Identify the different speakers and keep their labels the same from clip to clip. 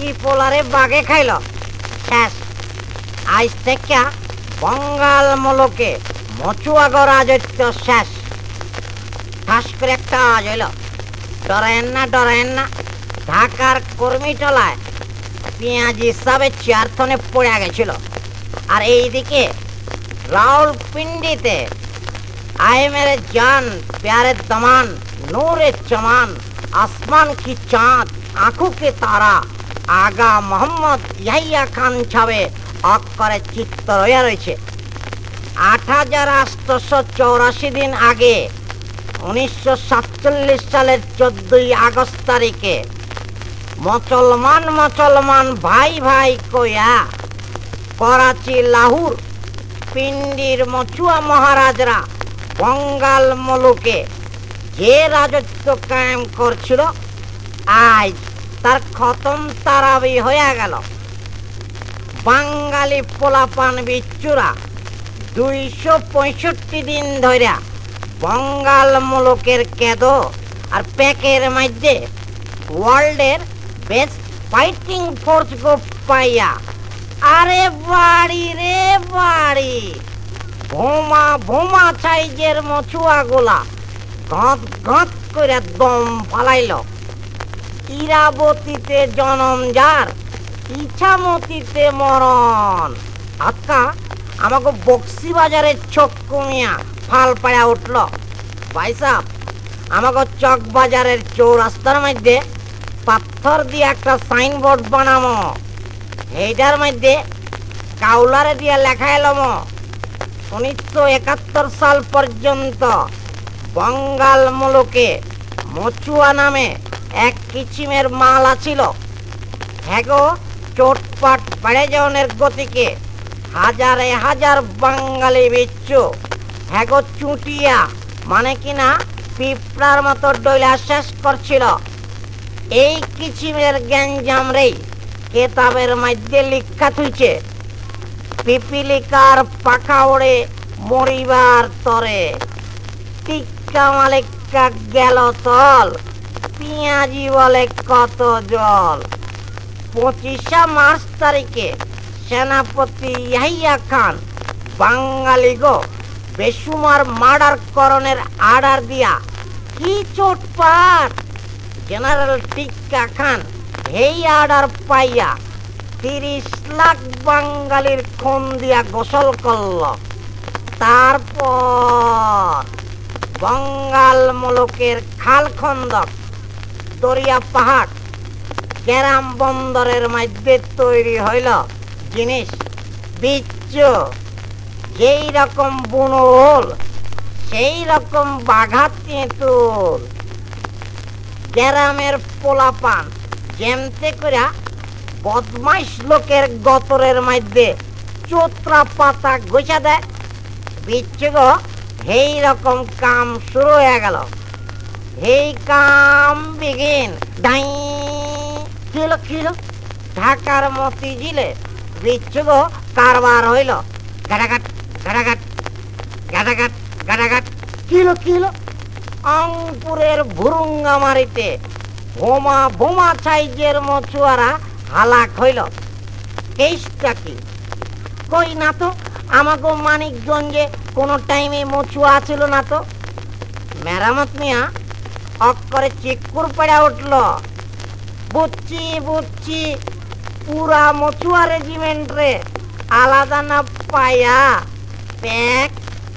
Speaker 1: বাকি পোলারে বাগে খাইল শেষ আজ থেকে বঙ্গাল মলকে মচুয়াগ রাজত্ব শেষ ঠাস করে একটা আওয়াজ হইল ডরেন না ডরেন না ঢাকার কর্মীটলায় পেঁয়াজি হিসাবে চেয়ারথনে পড়ে গেছিল আর এইদিকে রাউলপিন্ডিতে आए मेरे जान प्यारे दमान नूर चमान आसमान की चांद आंखों के तारा আগা মোহাম্মদ ইয়াহিয়া খান ছাবে অক্ষরে চিত্ত রয়ে রয়েছে আট হাজার আটশোশো চৌরাশি দিন আগে, উনিশশো সাতচল্লিশ সালের চোদ্দই আগস্ট তারিখে মুসলমান মুসলমান ভাই ভাই কয়া করাচি, লাহুর পিন্ডির মচুয়া মহারাজরা বঙ্গাল মুলুকে যে রাজত্ব কায়েম করছিল, আজ তার খতম তারাবি হয়ে গেল। বাঙালি পোলাপান বিচ্চুরা দুইশো পঁয়ষট্টি দিন ধরে বঙ্গাল মুলুকের কেদ আর প্যাকের মধ্যে ওয়ার্ল্ডের বেস্ট ফাইটিং ফোর্স গো পাইয়া। আরে বাড়ি রে বাড়ি ভোমা ভোমা সাইজের মছুয়া গোলা গাঁত গাঁত করে দম ফালাইল। ইরাবতীতে জনম যার, ইছামতিতে মরণ। আজকা আমাকে বক্সি বাজারের চোখ কমিয়া ফাল পায়া উঠল। ভাইসাব আমাকে চক বাজারের চৌরাস্তার মধ্যে পাথর দিয়ে একটা সাইনবোর্ড বানামো। এইটার মধ্যে কাউলারে দিয়ে লেখা এলাম উনিশশো একাত্তর সাল পর্যন্ত বঙ্গাল মুলুকে মচুয়া নামে এক কিচিমের মাল আছিল হ্যাগো চোটপাট যাওয়ার গতিকে হাজারে হাজার বাঙালি বিচ্ছু। হ্যাগো চুটিয়া মানে কিনা পিঁপড়ার মতো ডইলা শেষ করছিল। এই কিচিমের গ্যাঞ্জাম রেই কেতাবের মধ্যে লিখা তুইছে পিপিলিকার পাখা ওড়ে মরিবার তরে। টিক্কা মালিকা গেল তল। পেঁয়াজি বলে কত জল? পঁচিশা মার্চ তারিখে সেনাপতি ইয়াহিয়া খান বাঙালি গো, বেসুমার মার্ডার করণের আর্ডার দিয়া কি চোটপাট? জেনারেল টিক্কা খান এই আর্ডার পাইয়া তিরিশ লাখ বাঙালির খুন দিয়া গোসল করল। তারপর বঙ্গাল মুলুকের খাল খন্দক দরিয়া পাহাড় গ্রাম বন্দরের মধ্যে তৈরি হইল জিনিস বিচ্ছ যেই রকম বুনো হল সেই রকম বাঘা তেঁতুল। গ্রামের পোলাপান, যেমতে করিয়া বদমাইশ লোকের গতরের মধ্যে চোত্রা পাতা গোছা দেয়। বিচ্ছুগ এই রকম কাম শুরু হয়ে গেল। এই কাম বিগিন ডাই ছিল ছিল ঢাকার মতি জিলে বিচ্ছুগ কারবার হইল। গাড়াঘাট গাড়াঘাট গাড়াঘাট গাড়াঘাট কিলো কিলো অঙ্কুরের ভুরুঙ্গামারিতে বোমা বোমা সাইজের মছুয়ারা হালাক হইল। কেসটা কি? কই না তো আমাকে মানিকগঞ্জে কোনো টাইমে মছুয়া ছিল না তো? মেরামত মিয়া অক্ষরে চিকুর পড়া উঠল। বুঝছি বুঝছি পুরা মছুয়া রেজিমেন্ট রে আলাদা না পায়া প্যাক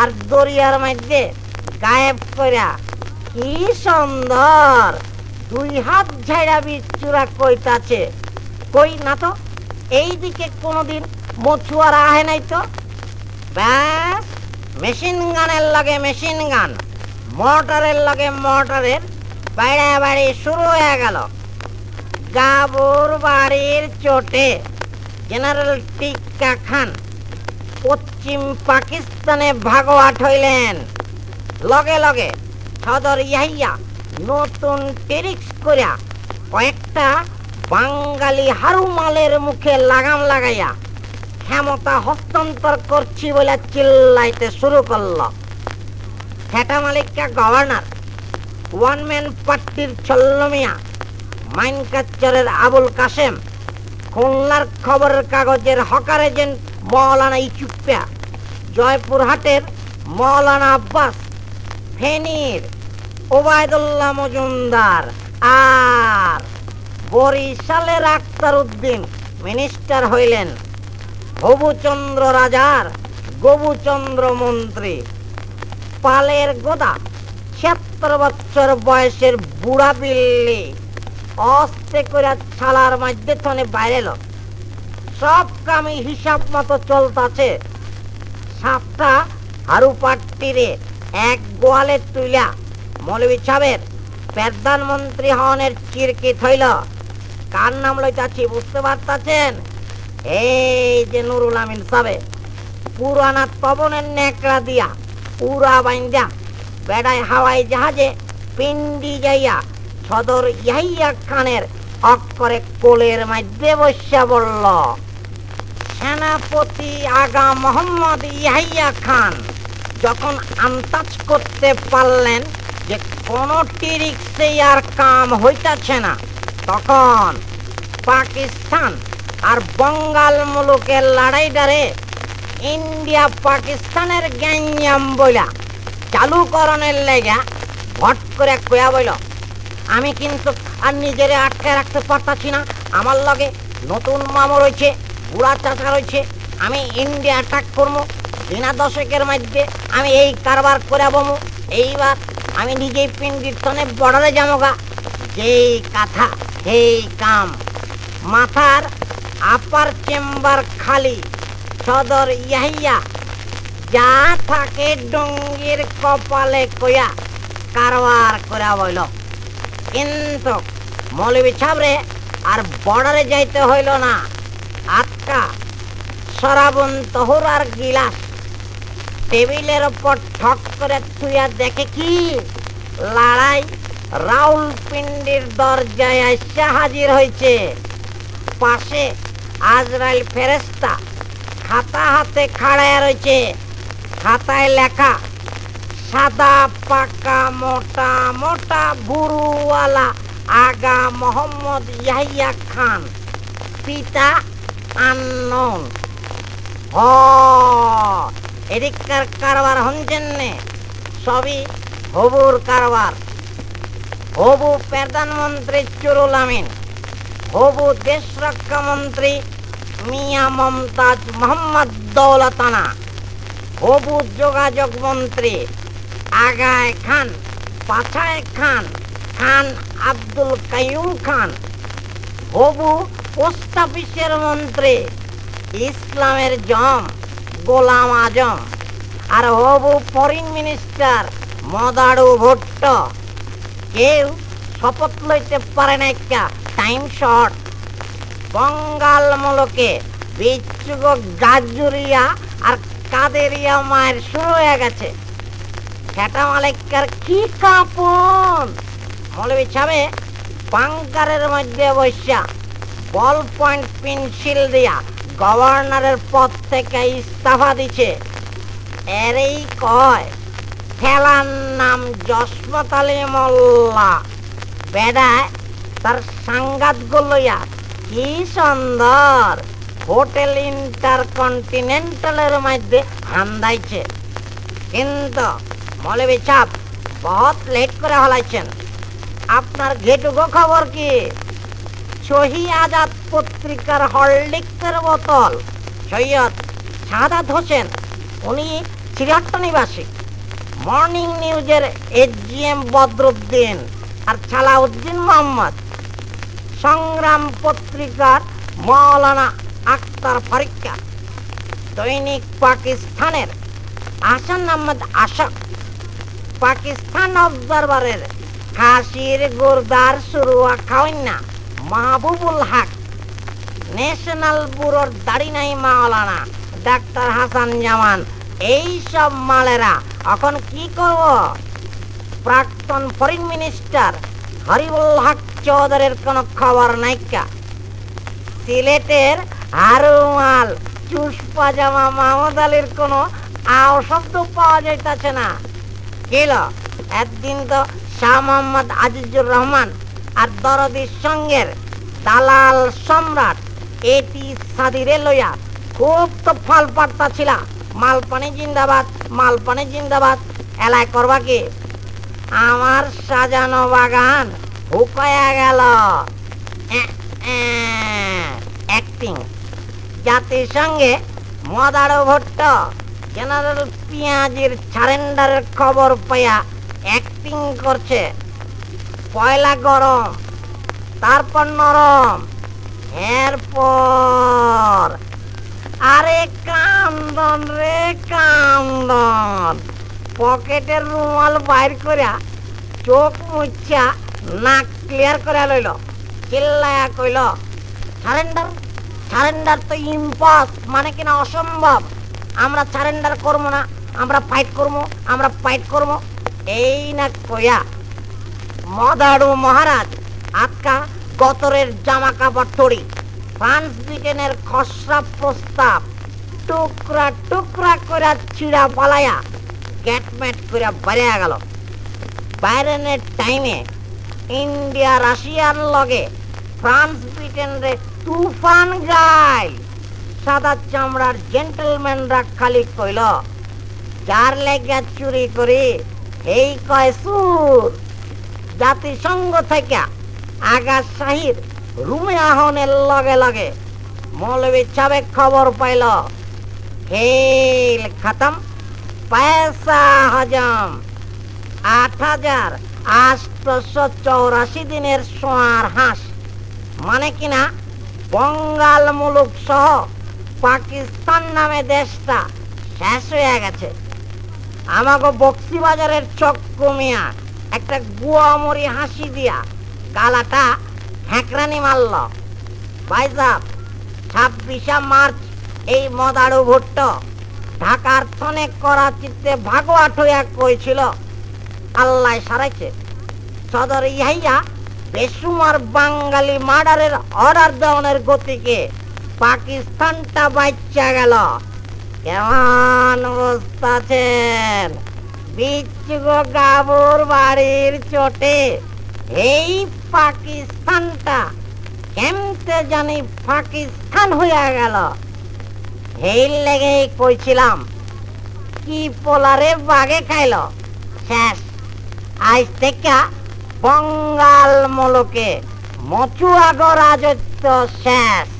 Speaker 1: আর দরিয়ার মধ্যে গায়েব কইরা, কি সুন্দর! দুই হাত ঝাইরা বিচুরা কইতাছে। কই না তো এই দিকে কোনোদিন মছুয়ারা আহে নাই তো? ব্যাস, মেশিন গানের লাগে মেশিন গান মোটরের লাগে মোটরের বাইরে বাড়ি শুরু হয়ে গেল। গাবুর বাড়ির চোটে জেনারেল টিক্কা খান পশ্চিম পাকিস্তানে ভাগোয়াট হইলেন লগে লগে সদর ইয়াহিয়া নতুন টেরিক্স করিয়া কয়েকটা বাঙালি হারুমালের মুখে লাগাম লাগাইয়া ক্ষমতা হস্তান্তর করছি বলে চিল্লাইতে শুরু করল। খেটা মালিককা গভর্নর ওয়ান ম্যান পার্টির ছল্লমিয়া মাইন কাচ্চরের আবুল কাসেম খুলনার খবরের কাগজের হকার এজেন্ট মৌলানা ইচুপ্পা জয়পুরহাটের মৌলানা আব্বাস, ফেনীর ওবায়দুল্লাহ মজুমদার, আর বরিশালের আক্তার উদ্দিন মিনিস্টার হইলেন হবুচন্দ্র রাজার, গবুচন্দ্র মন্ত্রী, পালের গোদা ছিয়াত্তর বছর বয়সের বুড়া বিল্লি অস্তে করে ছালার মধ্যে থনে বাইরেল সব কামি হিসাব মতো চলতাছে। সাপটা হারু পাট্টিরে এক গোয়ালে তুইলা মৌলবী সাহেবের প্রধানমন্ত্রী হনের চিরকিত হইল। কার নাম লইতাছি বুঝতে পারতাছেন? এই যে নুরুল আমিন সাবে পুরানা তবনের নেকড়া দিয়া পুরা বাইন্দা বেড়ায় হাওয়াই জাহাজে পিন্ডি যাইয়া সদর ইয়াহিয়া খানের অক্ষরে কোলের মধ্যে বসা বলল, সেনাপতি আগা মোহাম্মদ ইয়াহিয়া খান, যখন আন্তাজ করতে পারলেন যে কোনো টিরিক্সে আর কাম হইতাছে না, তখন পাকিস্তান আর বঙ্গাল মুলুকের লড়াইটারে ইন্ডিয়া পাকিস্তানের গ্যাঞ্জাম বইলা চালুকরণের লেগা ভট করে কয়া বইল, আমি কিন্তু আর নিজেরে আটকে রাখতে পারতাছি না। আমার লগে নতুন মামা রয়েছে, বুড়া চাচা রয়েছে, আমি ইন্ডিয়া অ্যাটাক করব বিনা দশকের মধ্যে আমি এই কারবার করে বমু এইবার আমি নিজেই পিন্ডিতনে বর্ডারে যামোগা। যেই কথা, সেই কাম। মাথার আপার চেম্বার খালি, সদর ইয়াহিয়া যা থাকে ডঙ্গির কপালে কয়া কারবার করা বইল। কিন্তু মৌলবী ছাবরে আর বর্ডারে যাইতে হইল না। আটকা সরাবন তহুরার গিলাস। টেবিলের ওপর ঠক করে থুইয়া দেখে কি? লড়াই রাউল পিন্ডির দরজায় এসে হাজির হয়েছে পাশে আজরাইল ফেরেস্তা খাতা হাতে খাড়ায় রয়েছে খাতায় লেখা, সাদা, পাকা, মোটা মোটা বুরুওয়ালা আগা মোহাম্মদ ইয়াহিয়া খান, পিতা আননোন। হ, এদিককার কারবার হনছেন নে, সবই হবুর কারবার। হবু প্রধানমন্ত্রী চুরুল আমিন, হবু দেশ রক্ষা মন্ত্রী মিয়া মমতাজ মোহাম্মদ দৌলতানা। হবু যোগাযোগ মন্ত্রী আগায় খান, পাছায় খান খান আব্দুল কাইয়ুম খান। হবু পোস্ট অফিসের মন্ত্রী, ইসলামের জম, গোলাম আজম। আর হবু ফরেন মিনিস্টার মদাড়ু ভুট্ট। কেউ শপথ লইতে পারে না একটা টাইম শর্ট বঙ্গাল মলকে বিচ্ছুক গাজুরিয়া আর কাদেরিয়া মায়ের শুরু হয়ে গেছে। খেটা মালিকার কি কাপন? মৌলবী ছাবে বাংকারের মধ্যে বসা বল পয়েন্ট পেন্সিল দিয়া গভর্নরের পদ থেকে ইস্তফা দিছে। এরই কয় খেলার নাম জসমত আলী মোল্লা। বেড়ায় তার সাংগাত লইয়া কি সুন্দর। হোটেল ইন্টারকন্টিনেন্টালের মধ্যে হান্দাইছে। কিন্তু মৌলবী চাপ বহুত লেট করে হলাইছেন। আপনার ঘেটুকো খবর কি? সহি আজাদ পত্রিকার হরলিক্সের বোতল। সৈয়দ সাদাত হোসেন, উনি সিরাট্ট নিবাসী। মর্নিং নিউজের এজিএম বদরুদ্দিন আর ছালাউদ্দিন মোহাম্মদ। সংগ্রাম পত্রিকার মৌলানা আক্তার ফরিক্কা। দৈনিক পাকিস্তানের আসান আহমদ আশক পাকিস্তান অবজারভারের খাসির গোরদার শুরুয়া খাওয়াইনা মাহবুবুল হক। ন্যাশনাল ব্যুরোর দাড়ি নাই মাওলানা ডাক্তার হাসান জামান। এই সব মালেরা এখন কি করব? প্রাক্তন ফরেন মিনিস্টার হরিবুল হক চৌধুরীর কোনো খবর নাইকা সিলেটের হারুমাল চুষ পাজামা মাহমুদ কোনো আও শব্দ পাওয়া যাইতাছে না। কিল একদিন তো শাহ মোহাম্মদ আজিজুর রহমান আর দরদির সঙ্গের দালাল সম্রাট এটি সাদিরে লইয়া খুব তো ফল পাড়তা ছিল। মালপানি জিন্দাবাদ মালপানি জিন্দাবাদ, এলাই করবা কি? আমার সাজানো বাগান হুকয়া গেল। অ্যাক্টিং জাতিসংঘে মদারো ভট্ট জেনারেল পিঁয়াজির সারেন্ডারের খবর পাইয়া অ্যাক্টিং করছে। পয়লা গরম, তারপর নরম, এরপর আরে কান্দন রে কান্দন। পকেটের রুমাল বাইর করিয়া চোখ মুচ্ছা, নাক ক্লিয়ার করে লইল। চিল্লায়া কইল, সারেন্ডার সারেন্ডার তো ইম্পস মানে কিনা অসম্ভব। আমরা সারেন্ডার করব না, আমরা ফাইট করব, আমরা ফাইট করব। এই না কইয়া, মদারু মহারাজ, আটকা গতরের জামা কাপড় তড়ি ফ্রান্স ব্রিটেনের খসড়া প্রস্তাব, টুকরা টুকরা করে ছিঁড়া পালায়া গ্যাটম্যাট করে বাড়িয়া গেল। বাইরনের টাইমে ইন্ডিয়া রাশিয়ার লগে ফ্রান্স ব্রিটেন রে তুফান গাইল সাদা চামড়ার জেন্টলম্যানরা খালি কইল, যার লেগে চুরি করি, এই কয় সুর। জাতিসংঘ থেকে আগা শাহির রুমে আহনের লগে লগে মৌলবী সাবেক খবর পাইল, খেল খতম, পয়সা হজম। আট হাজার আটশো চৌরাশি দিনের সোয়ার হাঁস মানে কিনা বঙ্গাল মুলুক সহ পাকিস্তান নামে দেশটা শেষ হয়ে গেছে। আমাকে বক্সিবাজারের চক কমিয়া একটা গুয়ামরি হাসি দিয়া গালাটা হ্যাঁকরানি মারল। ভাইসাব ছাব্বিশে মার্চ এই মদারু ভুট্ট ঢাকার থনে করাচিতে ভাগোয়াট হইয়া কইছিল। আল্লাহ সারাইছে। সদর ইহাইয়া বেসুমার বাঙালি মার্ডারের অর্ডার দেওয়ানের গতিকে পাকিস্তানটা বাচ্চা গেল। কেমন অবস্থা আছেন? বিচ্ছুগো গাবুর বাড়ির চোটে এই পাকিস্তানটা কেমতে জানি পাকিস্তান হইয়া গেল। এই লেগেই কইছিলাম, কি পোলারে বাগে খাইল? শেষ, আজ থেকে বঙ্গাল মুলুকে মচুয়াগ রাজত্ব শেষ।